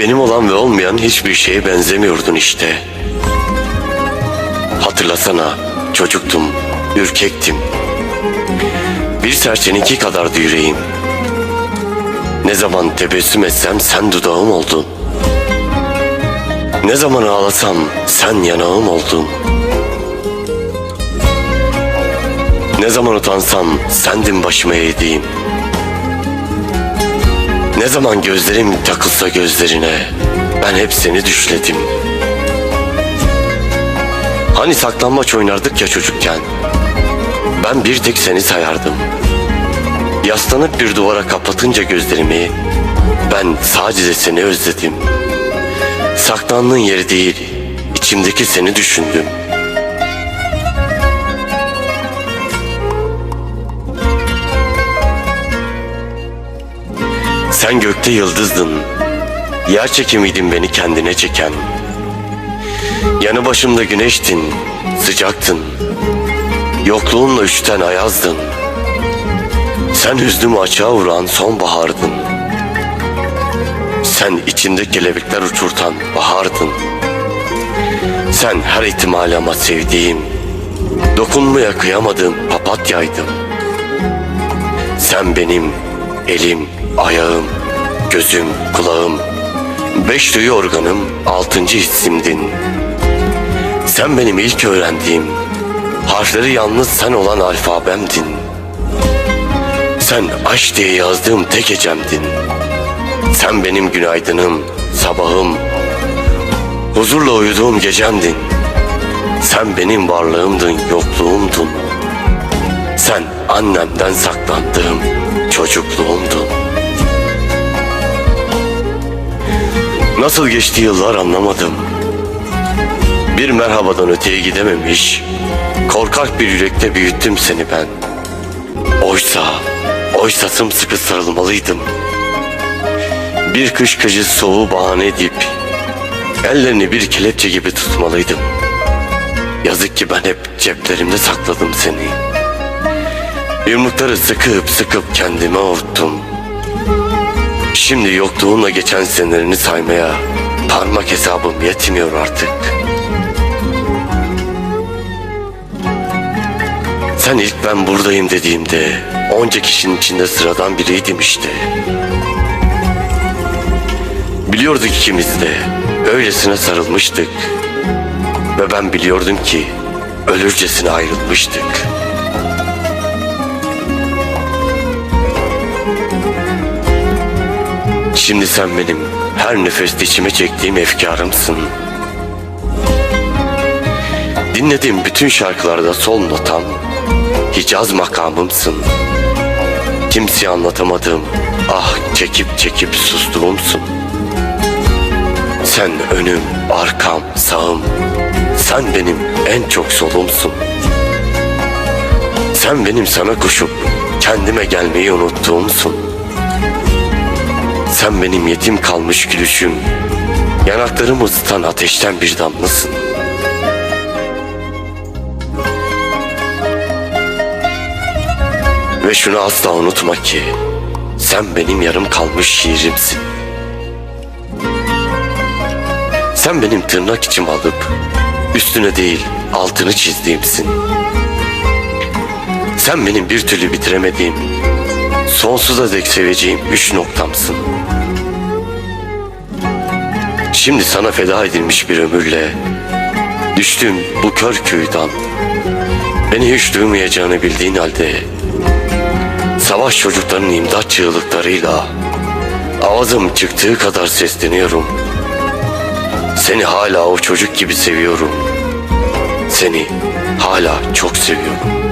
Benim olan ve olmayan hiçbir şeye benzemiyordun işte. Hatırlasana çocuktum, ürkektim. Bir serçeninki kadardı yüreğim. Ne zaman tebessüm etsem sen dudağım oldun. Ne zaman ağlasam sen yanağım oldun. Ne zaman utansam sendin başıma eğdiğim. Zaman gözlerim takılsa gözlerine ben hep seni düşledim. Hani saklanmaç oynardık ya çocukken. Ben bir tek seni sayardım. Yaslanıp bir duvara kapatınca gözlerimi ben sadece seni özledim. Saklandığın yeri değil, içimdeki seni düşündüm. Sen gökte yıldızdın. Yer çekimiydin beni kendine çeken. Yanı başımda güneştin, sıcaktın. Yokluğunla üçten ayazdın. Sen hüznümü açığa vuran sonbahardın. Sen içimde kelebekler uçurtan bahardın. Sen her ihtimali ama sevdiğim, dokunmaya kıyamadığım papatyaydın. Sen benim elim, ayağım, gözüm, kulağım, beş duyu organım, altıncı hissimdin. Sen benim ilk öğrendiğim, harfleri yalnız sen olan alfabemdin. Sen aşk diye yazdığım tek ecemdin. Sen benim günaydınım, sabahım, huzurla uyuduğum gecemdin. Sen benim varlığımdın, yokluğumdun. Sen annemden saklandığım çocukluğumdun. Nasıl geçti yıllar anlamadım. Bir merhabadan öteye gidememiş, korkak bir yürekte büyüttüm seni ben. Oysa, oysa sımsıkı sarılmalıydım. Bir kış kıcı soğuğu bahane edip, ellerini bir kelepçe gibi tutmalıydım. Yazık ki ben hep ceplerimde sakladım seni. Yumrukları sıkıp sıkıp kendime avuttum. Şimdi yokluğunla geçen senelerini saymaya parmak hesabım yetmiyor artık. Sen ilk ben buradayım dediğimde onca kişinin içinde sıradan biriydim işte. Biliyorduk ikimiz de öylesine sarılmıştık. Ve ben biliyordum ki ölürcesine ayrılmıştık. Şimdi sen benim her nefeste içime çektiğim efkarımsın. Dinlediğim bütün şarkılarda sol notam, Hicaz makamımsın. Kimseye anlatamadığım, ah çekip çekip sustuğumsun. Sen önüm, arkam, sağım, sen benim en çok solumsun. Sen benim sana koşup kendime gelmeyi unuttuğumsun. Sen benim yetim kalmış gülüşüm, yanaklarımı ısıtan ateşten bir damlasın. Ve şunu asla unutma ki, sen benim yarım kalmış şiirimsin. Sen benim tırnak içim alıp, üstüne değil altını çizdiğimsin. Sen benim bir türlü bitiremediğim, sonsuza dek seveceğim üç noktamsın. Şimdi sana feda edilmiş bir ömürle düştüm bu kör kuyudan. Beni hiç duymayacağını bildiğin halde savaş çocuklarının imdat çığlıklarıyla ağzım çıktığı kadar sesleniyorum. Seni hala o çocuk gibi seviyorum. Seni hala çok seviyorum.